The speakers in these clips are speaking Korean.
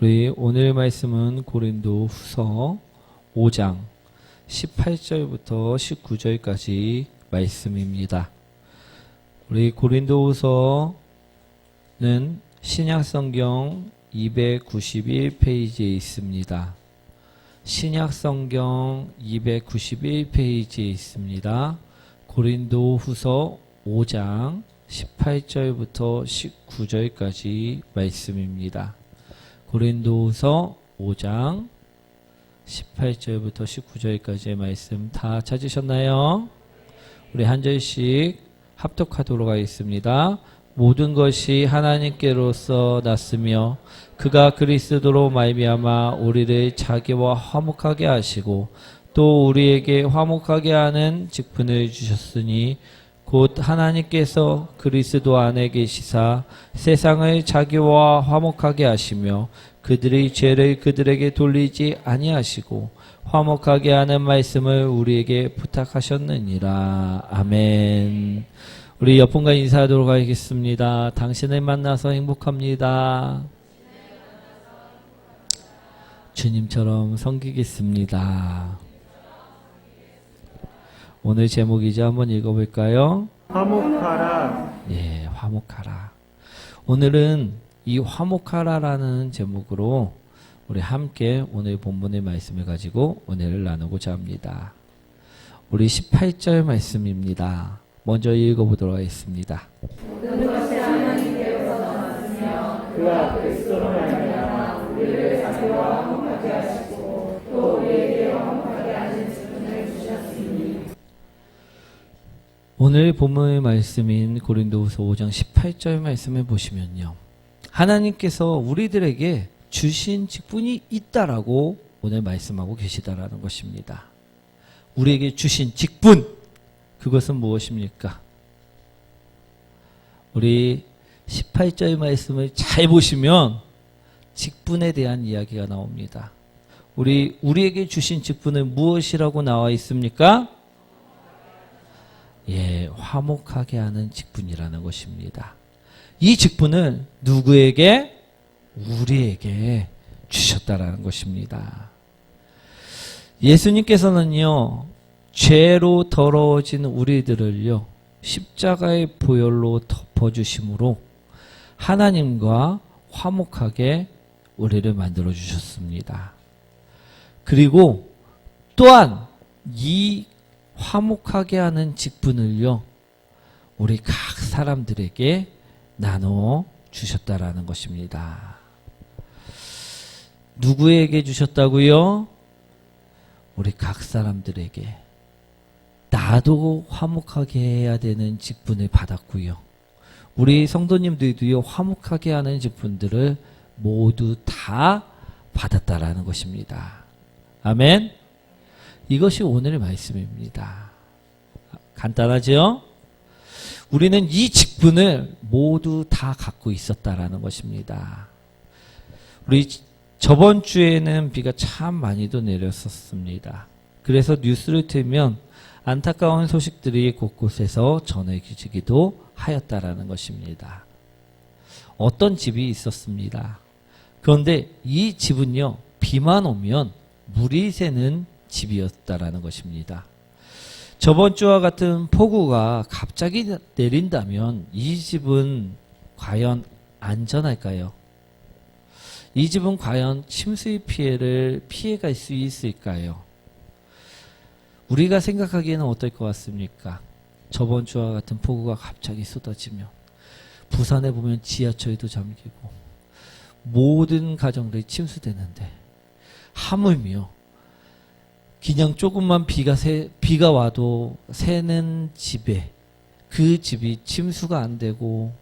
우리 오늘 말씀은 고린도 후서 5장 18절부터 19절까지 말씀입니다. 우리 고린도 후서는 신약성경 291페이지에 있습니다. 신약성경 291페이지에 있습니다. 고린도 후서 5장 18절부터 19절까지 말씀입니다. 고린도후서 5장 18절부터 19절까지의 말씀 다 찾으셨나요? 우리 한 절씩 합독하도록 하겠습니다. 모든 것이 하나님께로서 났으며 그가 그리스도로 말미암아 우리를 자기와 화목하게 하시고 또 우리에게 화목하게 하는 직분을 주셨으니 곧 하나님께서 그리스도 안에 계시사 세상을 자기와 화목하게 하시며 그들의 죄를 그들에게 돌리지 아니하시고 화목하게 하는 말씀을 우리에게 부탁하셨느니라. 아멘. 우리 옆분과 인사하도록 하겠습니다. 당신을 만나서 행복합니다. 주님처럼 섬기겠습니다. 오늘 제목이죠. 한번 읽어볼까요? 화목하라 예, 화목하라. 오늘은 이 화목하라라는 제목으로 우리 함께 오늘 본문의 말씀을 가지고 은혜를 나누고자 합니다. 우리 18절 말씀입니다. 먼저 읽어보도록 하겠습니다. 오늘 본문의 말씀인 고린도후서 5장 18절 말씀을 보시면요. 하나님께서 우리들에게 주신 직분이 있다라고 오늘 말씀하고 계시다라는 것입니다. 우리에게 주신 직분 그것은 무엇입니까? 우리 18절 말씀을 잘 보시면 직분에 대한 이야기가 나옵니다. 우리 우리에게 주신 직분은 무엇이라고 나와 있습니까? 예, 화목하게 하는 직분이라는 것입니다. 이 직분을 누구에게? 우리에게 주셨다라는 것입니다. 예수님께서는요, 죄로 더러워진 우리들을요, 십자가의 보혈로 덮어주심으로 하나님과 화목하게 우리를 만들어 주셨습니다. 그리고 또한 이 화목하게 하는 직분을요, 우리 각 사람들에게 나눠 주셨다라는 것입니다. 누구에게 주셨다고요? 우리 각 사람들에게. 나도 화목하게 해야 되는 직분을 받았고요. 우리 성도님들도요, 화목하게 하는 직분들을 모두 다 받았다라는 것입니다. 아멘. 이것이 오늘의 말씀입니다. 간단하죠? 우리는 이 직분을 모두 다 갖고 있었다라는 것입니다. 우리 저번 주에는 비가 참 많이도 내렸었습니다. 그래서 뉴스를 틀면 안타까운 소식들이 곳곳에서 전해지기도 하였다라는 것입니다. 어떤 집이 있었습니다. 그런데 이 집은요, 비만 오면 물이 새는 집이었다라는 것입니다. 저번 주와 같은 폭우가 갑자기 내린다면 이 집은 과연 안전할까요? 이 집은 과연 침수의 피해를 피해갈 수 있을까요? 우리가 생각하기에는 어떨 것 같습니까? 저번 주와 같은 폭우가 갑자기 쏟아지면 부산에 보면 지하철도 잠기고 모든 가정들이 침수되는데 하물며 그냥 조금만 비가 새, 비가 와도 새는 집에 그 집이 침수가 안 되고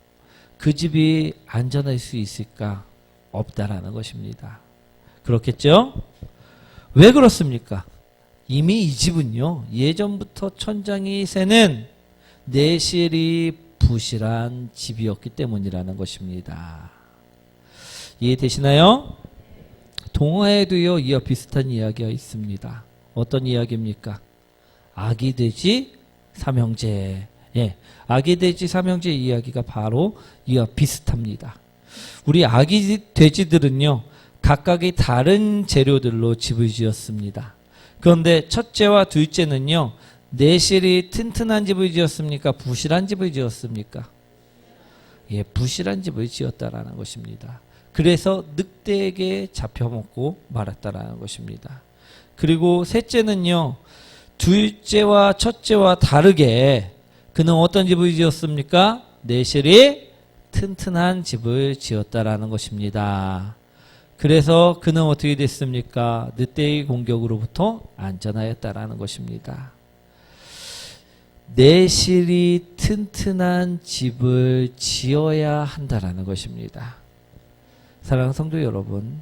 그 집이 안전할 수 있을까 없다라는 것입니다. 그렇겠죠? 왜 그렇습니까? 이미 이 집은요 예전부터 천장이 새는 내실이 부실한 집이었기 때문이라는 것입니다. 이해되시나요? 동화에도요 이와 비슷한 이야기가 있습니다. 어떤 이야기입니까? 아기 돼지 삼형제. 예. 아기 돼지 삼형제 이야기가 바로 이와 비슷합니다. 우리 아기 돼지들은요. 각각이 다른 재료들로 집을 지었습니다. 그런데 첫째와 둘째는요, 내실이 튼튼한 집을 지었습니까? 부실한 집을 지었습니까? 예, 부실한 집을 지었다라는 것입니다. 그래서 늑대에게 잡혀먹고 말았다라는 것입니다. 그리고 셋째는요, 둘째와 첫째와 다르게 그는 어떤 집을 지었습니까? 내실이 튼튼한 집을 지었다라는 것입니다. 그래서 그는 어떻게 됐습니까? 늑대의 공격으로부터 안전하였다라는 것입니다. 내실이 튼튼한 집을 지어야 한다라는 것입니다. 사랑하는 성도 여러분,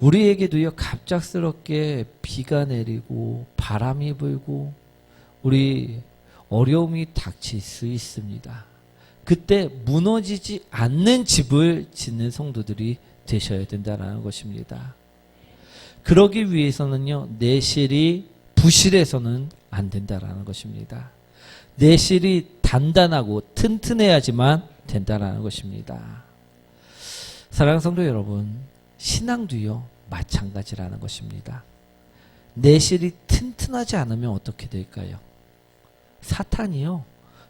우리에게도요 갑작스럽게 비가 내리고 바람이 불고 우리 어려움이 닥칠 수 있습니다. 그때 무너지지 않는 집을 짓는 성도들이 되셔야 된다는 것입니다. 그러기 위해서는요 내실이 부실해서는 안 된다라는 것입니다. 내실이 단단하고 튼튼해야지만 된다라는 것입니다. 사랑하는 성도 여러분, 신앙도요 마찬가지라는 것입니다. 내실이 튼튼하지 않으면 어떻게 될까요? 사탄이요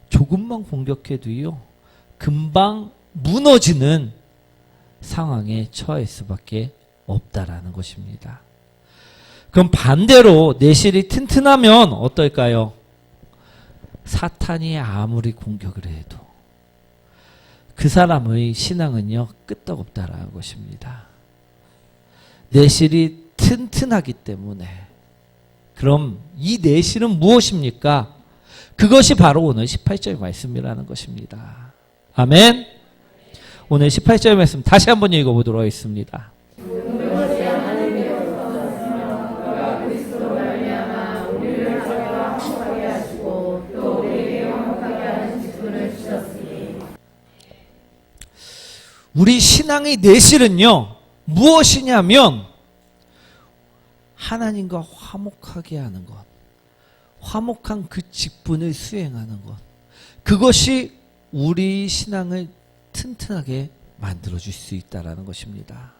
조금만 공격해도요 금방 무너지는 상황에 처할 수밖에 없다라는 것입니다. 그럼 반대로 내실이 튼튼하면 어떨까요? 사탄이 아무리 공격을 해도 그 사람의 신앙은요 끄떡없다라는 것입니다. 내실이 튼튼하기 때문에 그럼 이 내실은 무엇입니까? 그것이 바로 오늘 18절 말씀이라는 것입니다. 아멘. 오늘 18절 말씀 다시 한번 읽어보도록 하겠습니다. 우리 신앙의 내실은요 무엇이냐면 하나님과 화목하게 하는 것, 화목한 그 직분을 수행하는 것, 그것이 우리 신앙을 튼튼하게 만들어 줄 수 있다라는 것입니다.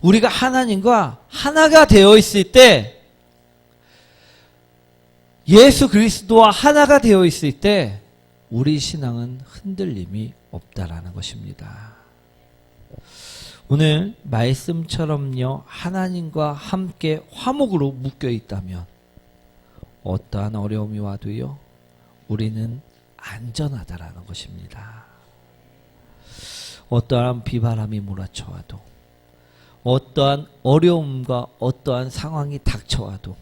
우리가 하나님과 하나가 되어 있을 때 예수 그리스도와 하나가 되어 있을 때 우리 신앙은 흔들림이 없다라는 것입니다. 오늘 말씀처럼요 하나님과 함께 화목으로 묶여 있다면 어떠한 어려움이 와도요 우리는 안전하다라는 것입니다. 어떠한 비바람이 몰아쳐와도 어떠한 어려움과 어떠한 상황이 닥쳐와도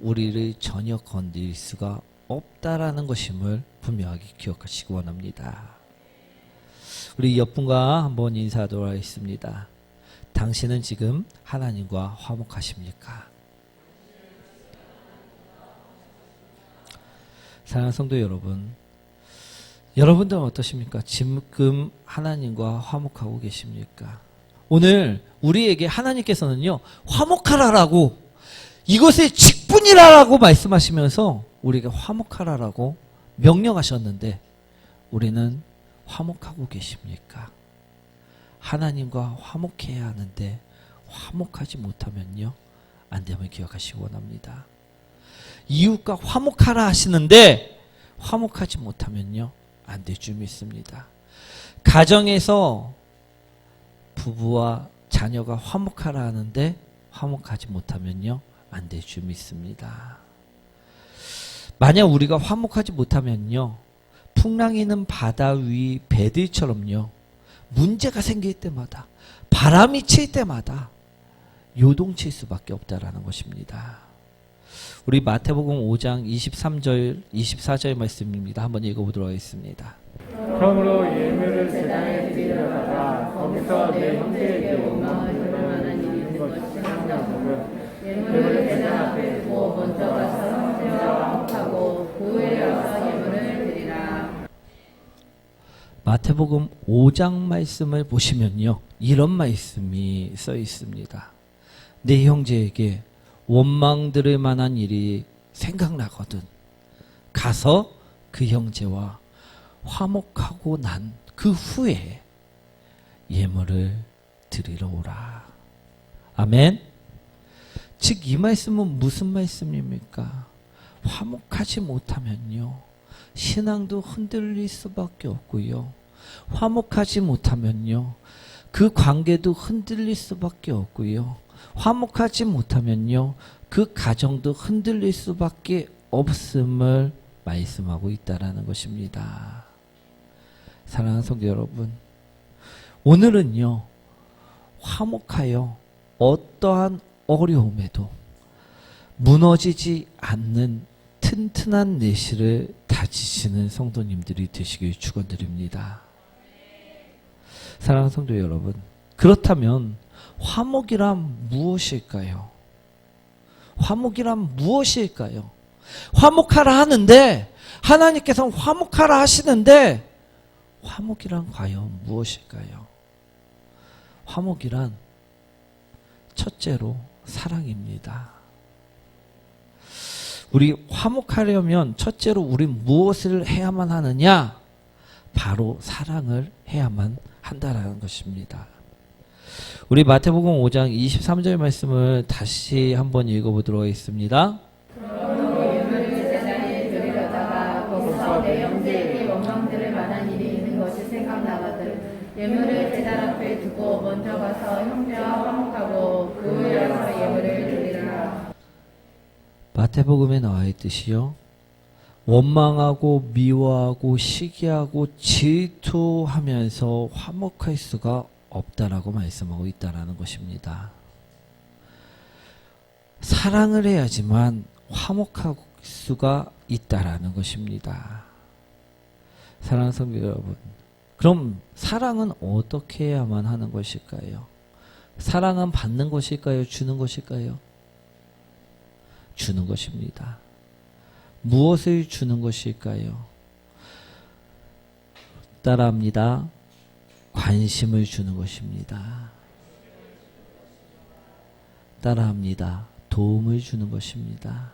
우리를 전혀 건드릴 수가 없다라는 것임을 분명하게 기억하시기 원합니다. 우리 옆분과 한번 인사하도록 하겠습니다. 당신은 지금 하나님과 화목하십니까? 사랑하는 성도 여러분, 여러분들은 어떠십니까? 지금 하나님과 화목하고 계십니까? 오늘 우리에게 하나님께서는요, 화목하라라고 이것의 직분이라라고 말씀하시면서 우리에게 화목하라라고 명령하셨는데 우리는 화목하고 계십니까? 하나님과 화목해야 하는데 화목하지 못하면요 안 되면 기억하시기 원합니다. 이웃과 화목하라 하시는데 화목하지 못하면요 안 될 줄 믿습니다. 가정에서 부부와 자녀가 화목하라 하는데 화목하지 못하면요 안 될 줄 믿습니다. 만약 우리가 화목하지 못하면요 풍랑이는 바다 위 배들처럼요. 문제가 생길 때마다 바람이 칠 때마다 요동칠 수밖에 없다라는 것입니다. 우리 마태복음 5장 23절 24절 말씀입니다. 한번 읽어보도록 하겠습니다. 그러므로 예물을 제단에 드리려다가 거기서 내 형제에게 오만 마태복음 5장 말씀을 보시면요. 이런 말씀이 써 있습니다. 내 형제에게 원망 들을 만한 일이 생각나거든. 가서 그 형제와 화목하고 난 그 후에 예물을 드리러 오라. 아멘. 즉 이 말씀은 무슨 말씀입니까? 화목하지 못하면요. 신앙도 흔들릴 수밖에 없고요. 화목하지 못하면요. 그 관계도 흔들릴 수밖에 없고요. 화목하지 못하면요. 그 가정도 흔들릴 수밖에 없음을 말씀하고 있다라는 것입니다. 사랑하는 성도 여러분, 오늘은요, 화목하여 어떠한 어려움에도 무너지지 않는 튼튼한 내실을 다지시는 성도님들이 되시길 축원드립니다. 사랑하는 성도 여러분, 그렇다면 화목이란 무엇일까요? 화목이란 무엇일까요? 화목하라 하는데 하나님께서는 화목하라 하시는데 화목이란 과연 무엇일까요? 화목이란 첫째로 사랑입니다. 우리 화목하려면 첫째로 우리 무엇을 해야만 하느냐? 바로 사랑을 해야만 한다라는 것입니다. 우리 마태복음 5장 23절 말씀을 다시 한번 읽어보도록 하겠습니다. 예물을 제단 앞에 두고 먼저 가서 형제와 화목하고 그 후에 와서 예물을 드리라 마태복음에 나와 있듯이요. 원망하고 미워하고 시기하고 질투하면서 화목할 수가 없다라고 말씀하고 있다라는 것입니다. 사랑을 해야지만 화목할 수가 있다라는 것입니다. 사랑하는 성도 여러분, 그럼 사랑은 어떻게 해야만 하는 것일까요? 사랑은 받는 것일까요? 주는 것일까요? 주는 것입니다. 무엇을 주는 것일까요? 따라합니다. 관심을 주는 것입니다. 따라합니다. 도움을 주는 것입니다.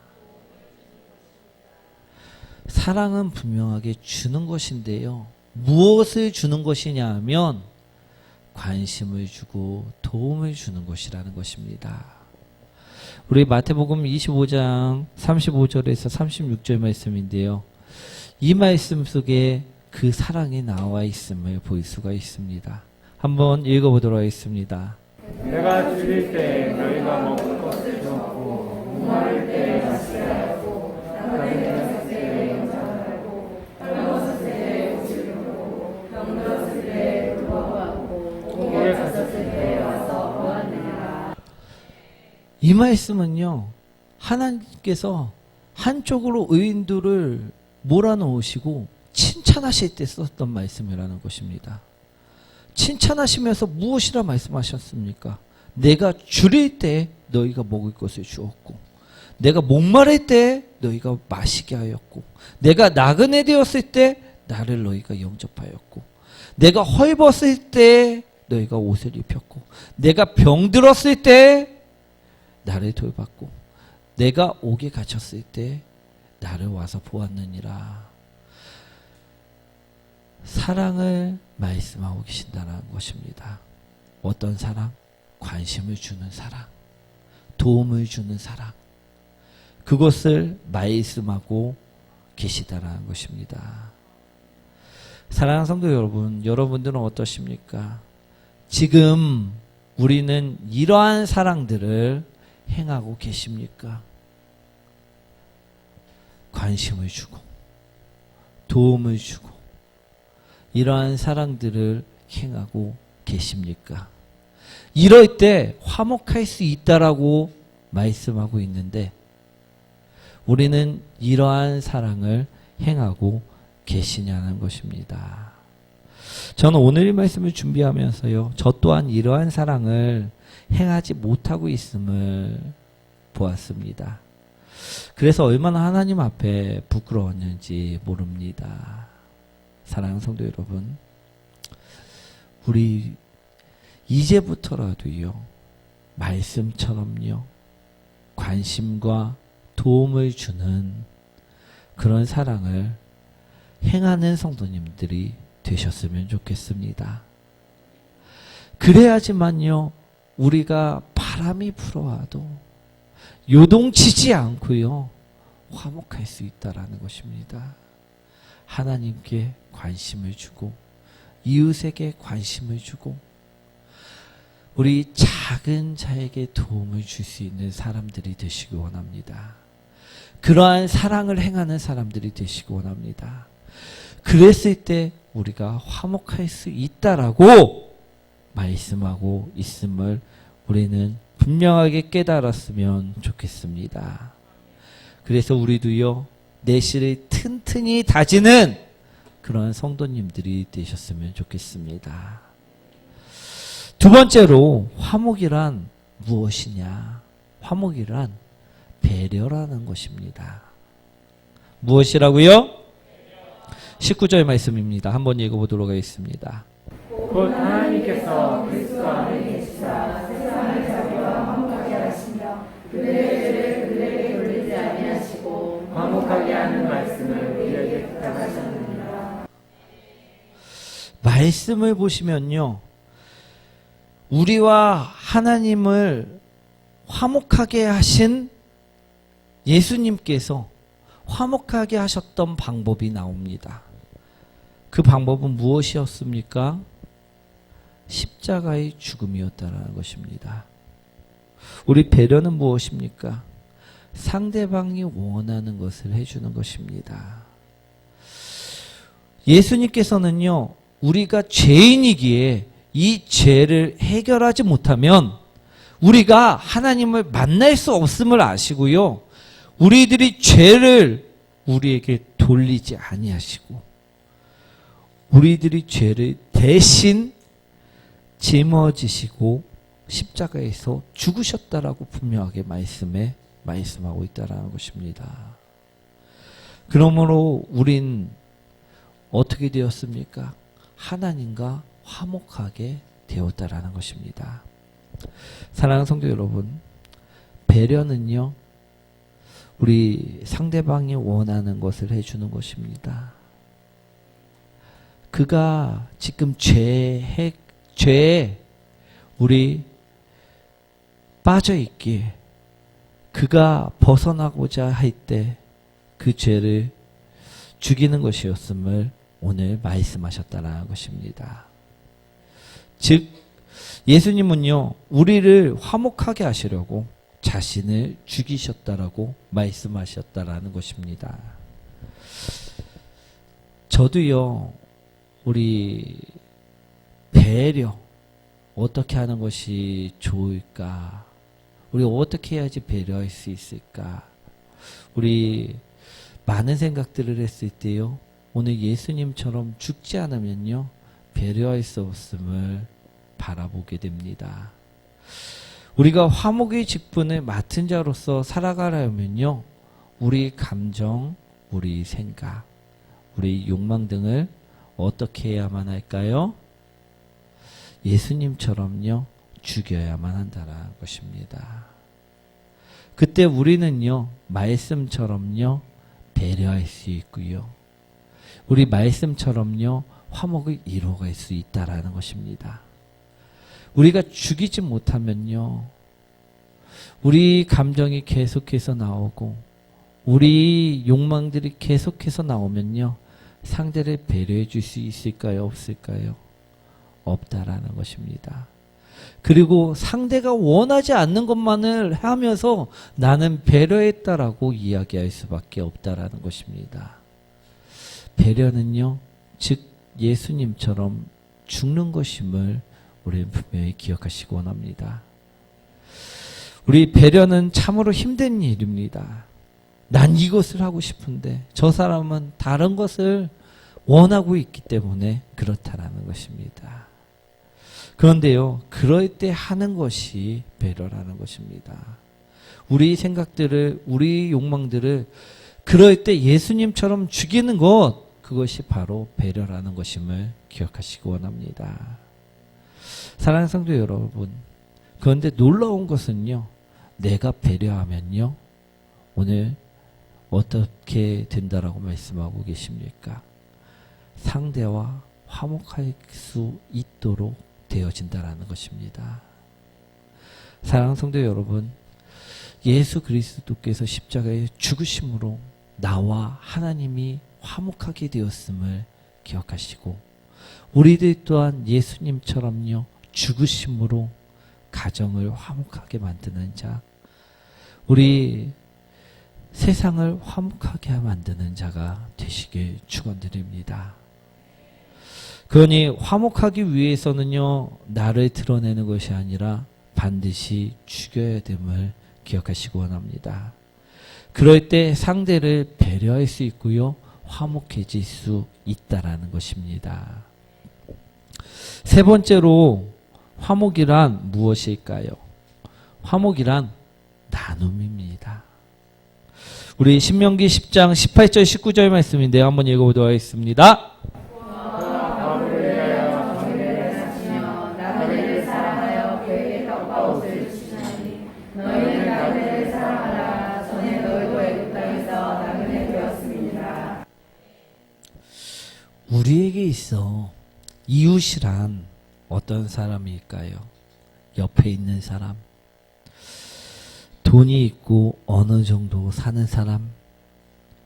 사랑은 분명하게 주는 것인데요. 무엇을 주는 것이냐 하면 관심을 주고 도움을 주는 것이라는 것입니다. 우리 마태복음 25장 35절에서 36절 말씀인데요. 이 말씀 속에 그 사랑이 나와 있음을 볼 수가 있습니다. 한번 읽어보도록 하겠습니다. 내가 줄일 때 너희가 먹을 것을 주었고 목마를 때 마시게 하였고 나그 이 말씀은요, 하나님께서 한쪽으로 의인들을 몰아넣으시고 칭찬하실 때 썼던 말씀이라는 것입니다. 칭찬하시면서 무엇이라 말씀하셨습니까? 내가 줄일 때 너희가 먹을 것을 주었고, 내가 목마를 때 너희가 마시게 하였고, 내가 나그네 되었을 때 나를 너희가 영접하였고, 내가 헐벗을 때 너희가 옷을 입혔고, 내가 병들었을 때 나를 돌봤고 내가 옥에 갇혔을 때 나를 와서 보았느니라. 사랑을 말씀하고 계신다는 것입니다. 어떤 사랑? 관심을 주는 사랑. 도움을 주는 사랑. 그것을 말씀하고 계시다라는 것입니다. 사랑하는 성도 여러분, 여러분들은 어떠십니까? 지금 우리는 이러한 사랑들을 행하고 계십니까? 관심을 주고 도움을 주고 이러한 사랑들을 행하고 계십니까? 이럴 때 화목할 수 있다라고 말씀하고 있는데 우리는 이러한 사랑을 행하고 계시냐는 것입니다. 저는 오늘 이 말씀을 준비하면서요, 저 또한 이러한 사랑을 행하지 못하고 있음을 보았습니다. 그래서 얼마나 하나님 앞에 부끄러웠는지 모릅니다. 사랑하는 성도 여러분, 우리 이제부터라도요, 말씀처럼요, 관심과 도움을 주는 그런 사랑을 행하는 성도님들이 되셨으면 좋겠습니다. 그래야지만요, 우리가 바람이 불어와도 요동치지 않고요, 화목할 수 있다라는 것입니다. 하나님께 관심을 주고, 이웃에게 관심을 주고, 우리 작은 자에게 도움을 줄 수 있는 사람들이 되시기 원합니다. 그러한 사랑을 행하는 사람들이 되시기 원합니다. 그랬을 때 우리가 화목할 수 있다라고 말씀하고 있음을 우리는 분명하게 깨달았으면 좋겠습니다. 그래서 우리도요, 내실을 튼튼히 다지는 그런 성도님들이 되셨으면 좋겠습니다. 두 번째로, 화목이란 무엇이냐? 화목이란 배려라는 것입니다. 무엇이라고요? 19절 말씀입니다. 한번 읽어보도록 하겠습니다. 곧 하나님께서 그리스도 안에 계시사 화목하게 하는 말씀을 우리에게 부탁하셨느니라. 말씀을 보시면요. 우리와 하나님을 화목하게 하신 예수님께서 화목하게 하셨던 방법이 나옵니다. 그 방법은 무엇이었습니까? 십자가의 죽음이었다는 것입니다. 우리 배려는 무엇입니까? 상대방이 원하는 것을 해주는 것입니다. 예수님께서는요, 우리가 죄인이기에 이 죄를 해결하지 못하면 우리가 하나님을 만날 수 없음을 아시고요. 우리들이 죄를 우리에게 돌리지 아니하시고 우리들이 죄를 대신 짊어지시고 십자가에서 죽으셨다라고 분명하게 말씀에 말씀하고 있다라는 것입니다. 그러므로 우린 어떻게 되었습니까? 하나님과 화목하게 되었다라는 것입니다. 사랑하는 성도 여러분, 배려는요, 우리 상대방이 원하는 것을 해주는 것입니다. 그가 지금 죄, 죄에 우리 빠져 있기에 그가 벗어나고자 할 때 그 죄를 죽이는 것이었음을 오늘 말씀하셨다라는 것입니다. 즉, 예수님은요, 우리를 화목하게 하시려고 자신을 죽이셨다라고 말씀하셨다라는 것입니다. 저도요, 우리 배려, 어떻게 하는 것이 좋을까? 우리 어떻게 해야지 배려할 수 있을까? 우리 많은 생각들을 했을 때요, 오늘 예수님처럼 죽지 않으면요, 배려할 수 없음을 바라보게 됩니다. 우리가 화목의 직분을 맡은 자로서 살아가려면요, 우리 감정, 우리 생각, 우리 욕망 등을 어떻게 해야만 할까요? 예수님처럼요, 죽여야만 한다는 것입니다. 그때 우리는요, 말씀처럼요, 배려할 수 있고요. 우리 말씀처럼요, 화목을 이루어갈 수 있다라는 것입니다. 우리가 죽이지 못하면요, 우리 감정이 계속해서 나오고, 우리 욕망들이 계속해서 나오면요, 상대를 배려해 줄 수 있을까요? 없을까요? 없다라는 것입니다. 그리고 상대가 원하지 않는 것만을 하면서 나는 배려했다라고 이야기할 수밖에 없다라는 것입니다. 배려는요, 즉 예수님처럼 죽는 것임을 우리는 분명히 기억하시기 원합니다. 우리 배려는 참으로 힘든 일입니다. 난 이것을 하고 싶은데 저 사람은 다른 것을 원하고 있기 때문에 그렇다라는 것입니다. 그런데요, 그럴 때 하는 것이 배려라는 것입니다. 우리 생각들을, 우리 욕망들을 그럴 때 예수님처럼 죽이는 것, 그것이 바로 배려라는 것임을 기억하시기 원합니다. 사랑하는 성도 여러분, 그런데 놀라운 것은요, 내가 배려하면요, 오늘 어떻게 된다라고 말씀하고 계십니까? 상대와 화목할 수 있도록 되어진다라는 것입니다. 사랑하는 성도 여러분, 예수 그리스도께서 십자가에 죽으심으로 나와 하나님이 화목하게 되었음을 기억하시고 우리들 또한 예수님처럼요 죽으심으로 가정을 화목하게 만드는 자 우리 세상을 화목하게 만드는 자가 되시길 축원드립니다. 그러니 화목하기 위해서는요 나를 드러내는 것이 아니라 반드시 죽여야 됨을 기억하시기 원합니다. 그럴 때 상대를 배려할 수 있고요 화목해질 수 있다라는 것입니다. 세 번째로 화목이란 무엇일까요? 화목이란 나눔입니다. 우리 신명기 10장 18절 19절 말씀인데요. 한번 읽어보도록 하겠습니다. 있어 이웃이란 어떤 사람일까요? 옆에 있는 사람, 돈이 있고 어느 정도 사는 사람,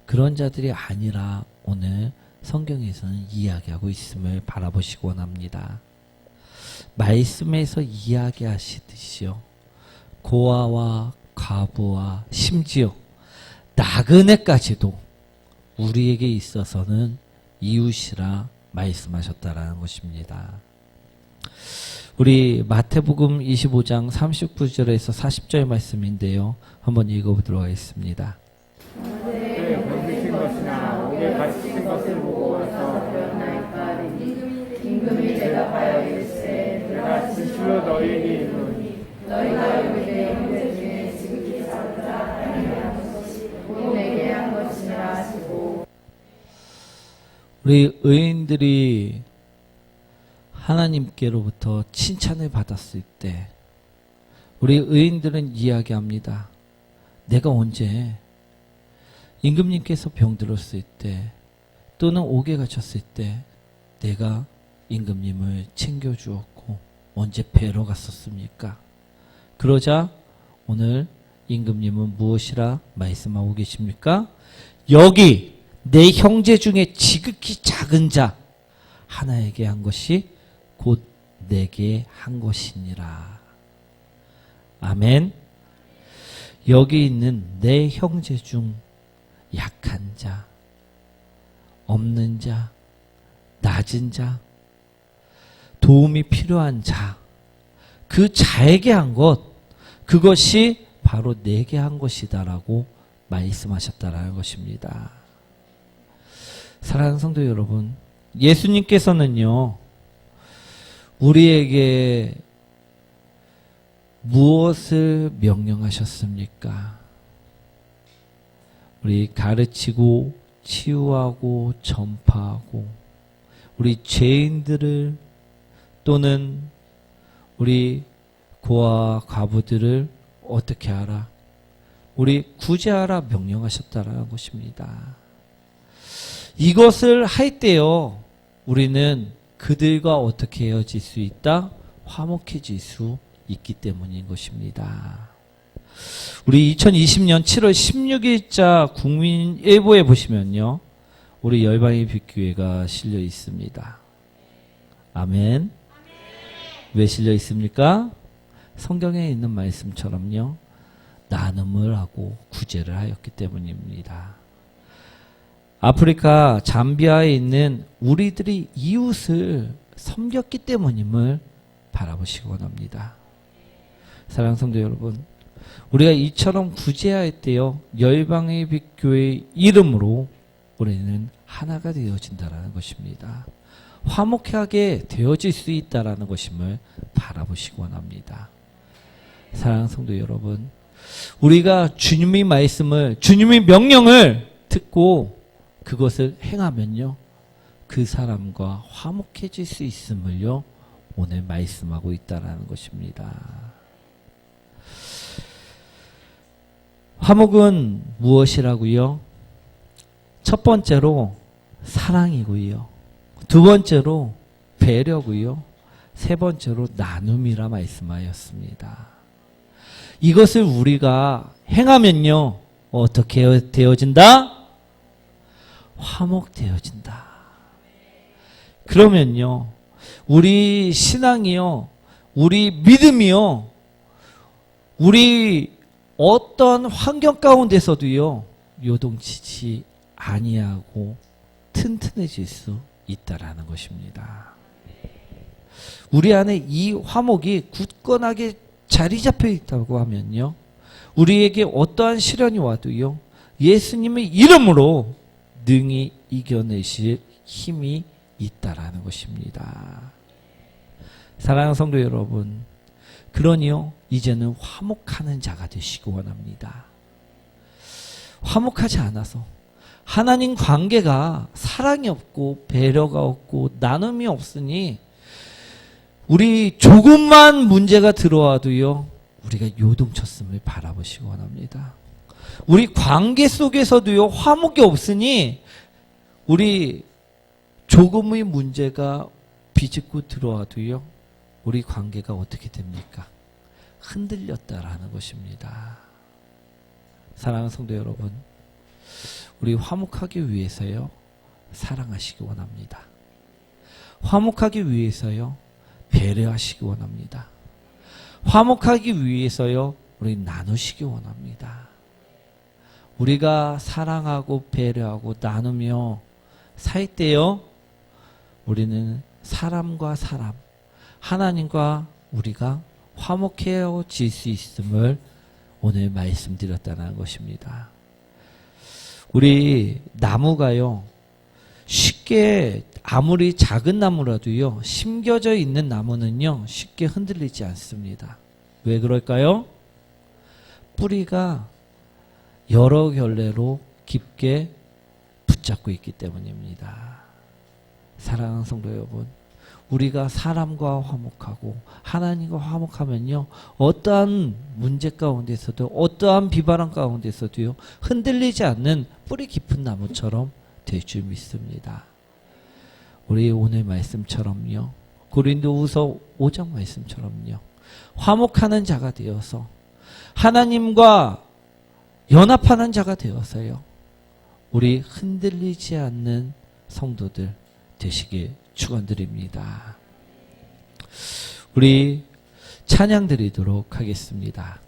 그런 자들이 아니라 오늘 성경에서는 이야기하고 있음을 바라보시기 원합니다. 말씀에서 이야기하시듯이요. 고아와 과부와 심지어 나그네까지도 우리에게 있어서는 이웃이라 말씀하셨다라는 것입니다. 우리 마태복음 25장 39절에서 40절 말씀인데요. 한번 읽어보도록 하겠습니다. 그의 건드신 우리 의인들이 하나님께로부터 칭찬을 받았을 때 우리 의인들은 이야기합니다. 내가 언제 임금님께서 병들었을 때 또는 옥에 갇혔을 때 내가 임금님을 챙겨주었고 언제 뵈러 갔었습니까? 그러자 오늘 임금님은 무엇이라 말씀하고 계십니까? 여기 내 형제 중에 지극히 작은 자 하나에게 한 것이 곧 내게 한 것이니라. 아멘. 여기 있는 내 형제 중 약한 자, 없는 자, 낮은 자, 도움이 필요한 자, 그 자에게 한 것, 그것이 바로 내게 한 것이다라고 말씀하셨다라는 것입니다. 사랑하는 성도 여러분, 예수님께서는요, 우리에게 무엇을 명령하셨습니까? 우리 가르치고 치유하고 전파하고 우리 죄인들을 또는 우리 고아 과부들을 어떻게 하라? 우리 구제하라 명령하셨다라는 것입니다. 이것을 할 때요, 우리는 그들과 어떻게 헤어질 수 있다? 화목해질 수 있기 때문인 것입니다. 우리 2020년 7월 16일자 국민일보에 보시면요. 우리 열방의 빛교회가 실려 있습니다. 아멘. 왜 실려 있습니까? 성경에 있는 말씀처럼요. 나눔을 하고 구제를 하였기 때문입니다. 아프리카 잠비아에 있는 우리들이 이웃을 섬겼기 때문임을 바라보시기 원합니다. 사랑 성도 여러분, 우리가 이처럼 구제할 때요, 열방의 빛 교회 이름으로 우리는 하나가 되어진다라는 것입니다. 화목하게 되어질 수 있다라는 것임을 바라보시기 원합니다. 사랑하는 성도 여러분, 우리가 주님의 말씀을, 주님의 명령을 듣고 그것을 행하면요, 그 사람과 화목해질 수 있음을요, 오늘 말씀하고 있다라는 것입니다. 화목은 무엇이라고요? 첫 번째로 사랑이고요. 두 번째로 배려고요. 세 번째로 나눔이라 말씀하였습니다. 이것을 우리가 행하면요, 어떻게 되어진다? 화목되어진다. 그러면요, 우리 신앙이요, 우리 믿음이요, 우리 어떤 환경 가운데서도요, 요동치지 아니하고 튼튼해질 수 있다라는 것입니다. 우리 안에 이 화목이 굳건하게 자리 잡혀 있다고 하면요. 우리에게 어떠한 시련이 와도요. 예수님의 이름으로 능히 이겨내실 힘이 있다라는 것입니다. 사랑하는 성도 여러분, 그러니요. 이제는 화목하는 자가 되시기 원합니다. 화목하지 않아서 하나님 관계가 사랑이 없고 배려가 없고 나눔이 없으니 우리 조금만 문제가 들어와도요, 우리가 요동쳤음을 바라보시기 원합니다. 우리 관계 속에서도요, 화목이 없으니, 우리 조금의 문제가 비집고 들어와도요, 우리 관계가 어떻게 됩니까? 흔들렸다라는 것입니다. 사랑하는 성도 여러분, 우리 화목하기 위해서요, 사랑하시기 원합니다. 화목하기 위해서요, 배려하시기 원합니다. 화목하기 위해서요, 우리 나누시기 원합니다. 우리가 사랑하고 배려하고 나누며 살 때요, 우리는 사람과 사람, 하나님과 우리가 화목해질 수 있음을 오늘 말씀드렸다는 것입니다. 우리 나무가요, 쉽게 아무리 작은 나무라도요, 심겨져 있는 나무는요, 쉽게 흔들리지 않습니다. 왜 그럴까요? 뿌리가 여러 결례로 깊게 붙잡고 있기 때문입니다. 사랑하는 성도 여러분, 우리가 사람과 화목하고 하나님과 화목하면요, 어떠한 문제 가운데서도 어떠한 비바람 가운데서도요, 흔들리지 않는 뿌리 깊은 나무처럼 될 줄 믿습니다. 우리 오늘 말씀처럼요. 고린도후서 5장 말씀처럼요. 화목하는 자가 되어서 하나님과 연합하는 자가 되어서요. 우리 흔들리지 않는 성도들 되시길 축원드립니다. 우리 찬양 드리도록 하겠습니다.